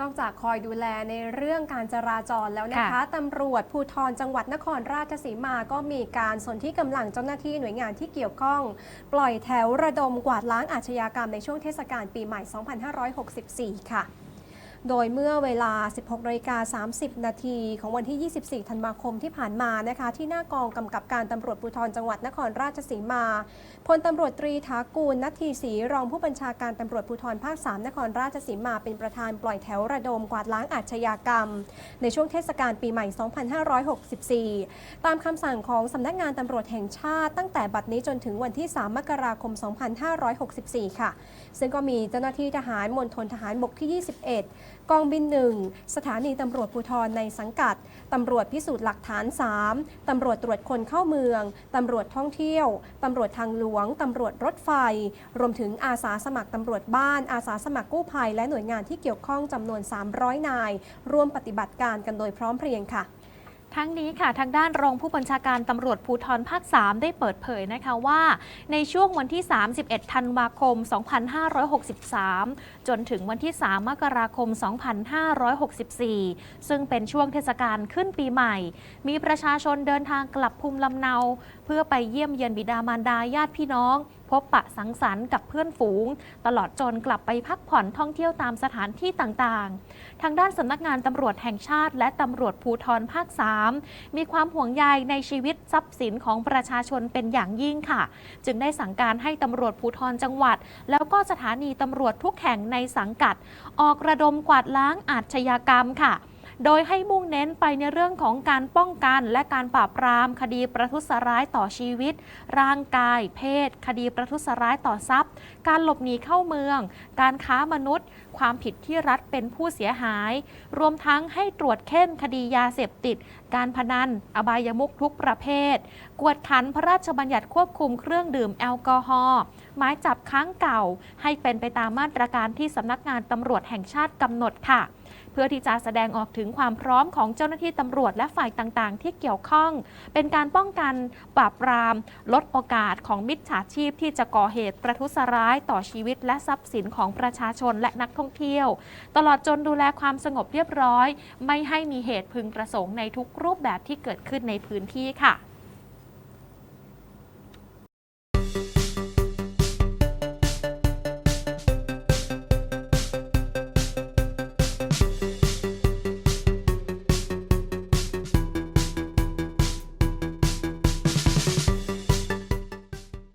นอกจากคอยดูแลในเรื่องการจราจรแล้วนะคะตำรวจภูธรจังหวัดนครราชสีมาก็มีการสนที่กำลังเจ้าหน้าที่หน่วยงานที่เกี่ยวข้อง ปล่อยแถวระดมกวาดล้างอาชญากรรมในช่วงเทศกาลปีใหม่ 2564 ค่ะ โดยเมื่อเวลา 16นาฬิกา30 นาทีของวันที่ 24 ธันวาคมที่ผ่านมานะคะ ที่หน้ากองกำกับการตำรวจภูธรจังหวัดนครราชสีมา พลตำรวจตรีถากูลนัททีศรีรองผู้บัญชาการตำรวจภูธรภาค 3 นครราชสีมาเป็นประธานปล่อยแถวระดมกวาดล้างอาชญากรรม ในช่วงเทศกาลปีใหม่ 2564 ตามคำสั่งของสำนักงานตำรวจแห่งชาติตั้งแต่บัดนี้จนถึงวันที่ 3 มกราคม 2564 ค่ะ ซึ่งก็มีเจ้าหน้าที่ทหารมณฑลทหารบกที่ 21กองบิน 1 สถานีตำรวจภูธรในสังกัด ตำรวจพิสูจน์หลักฐาน 3 ตำรวจตรวจคนเข้าเมือง ตำรวจท่องเที่ยว ตำรวจทางหลวง ตำรวจรถไฟ รวมถึงอาสาสมัครตำรวจบ้าน อาสาสมัครกู้ภัย และหน่วยงานที่เกี่ยวข้องจำนวน 300 นาย ร่วมปฏิบัติการกันโดยพร้อมเพรียงค่ะ ทั้งนี้ค่ะทางด้านรองผู้บัญชาการตำรวจภูธรภาค 3 ได้เปิดเผยนะคะว่า ในช่วงวันที่ 31 ธันวาคม 2563 จนถึงวันที่ 3 มกราคม 2564 ซึ่งเป็นช่วงเทศกาลขึ้นปีใหม่ มีประชาชนเดินทางกลับภูมิลำเนา เพื่อไปเยี่ยมเยียนบิดามารดาญาติพี่น้อง พบปะสังสรรค์กับเพื่อนฝูง ตลอดจนกลับไปพักผ่อนท่องเที่ยวตามสถานที่ต่างๆ ทางด้านสำนักงานตำรวจแห่งชาติ และตำรวจภูธรภาค 3 มีความห่วงใยในชีวิตทรัพย์สินของประชาชนเป็นอย่างยิ่งค่ะ จึงได้สั่งการให้ตำรวจภูธรจังหวัด แล้วก็สถานีตำรวจทุกแห่งในสังกัด ออกระดมกวาดล้างอาชญากรรมค่ะ โดยให้มุ่งเน้นไปในเรื่องของการป้องกัน และการปราบปราม คดีประทุษร้ายต่อชีวิต ร่างกาย เพศ คดีประทุษร้ายต่อทรัพย์ การหลบหนีเข้าเมือง การค้ามนุษย์ ความผิดที่รัฐเป็นผู้เสียหาย รวมทั้งให้ตรวจเข้มคดียาเสพติด การพนัน อบายมุขทุกประเภท กวดขันพระราชบัญญัติควบคุมเครื่องดื่มแอลกอฮอล์หมายจับค้างเก่า ให้เป็นไปตามมาตรการที่สำนักงานตำรวจแห่งชาติกำหนดค่ะ เพื่อที่จะแสดงออกถึงความพร้อมของเจ้าหน้าที่ตำรวจและฝ่ายต่างๆ ที่เกี่ยวข้อง เป็นการป้องกันปราบปราม ลดโอกาสของมิจฉาชีพที่จะก่อเหตุประทุษร้ายต่อชีวิตและทรัพย์สินของประชาชนและนักท่องเที่ยว ตลอดจนดูแลความสงบเรียบร้อย ไม่ให้มีเหตุพึงประสงค์ในทุกรูปแบบที่เกิดขึ้นในพื้นที่ค่ะ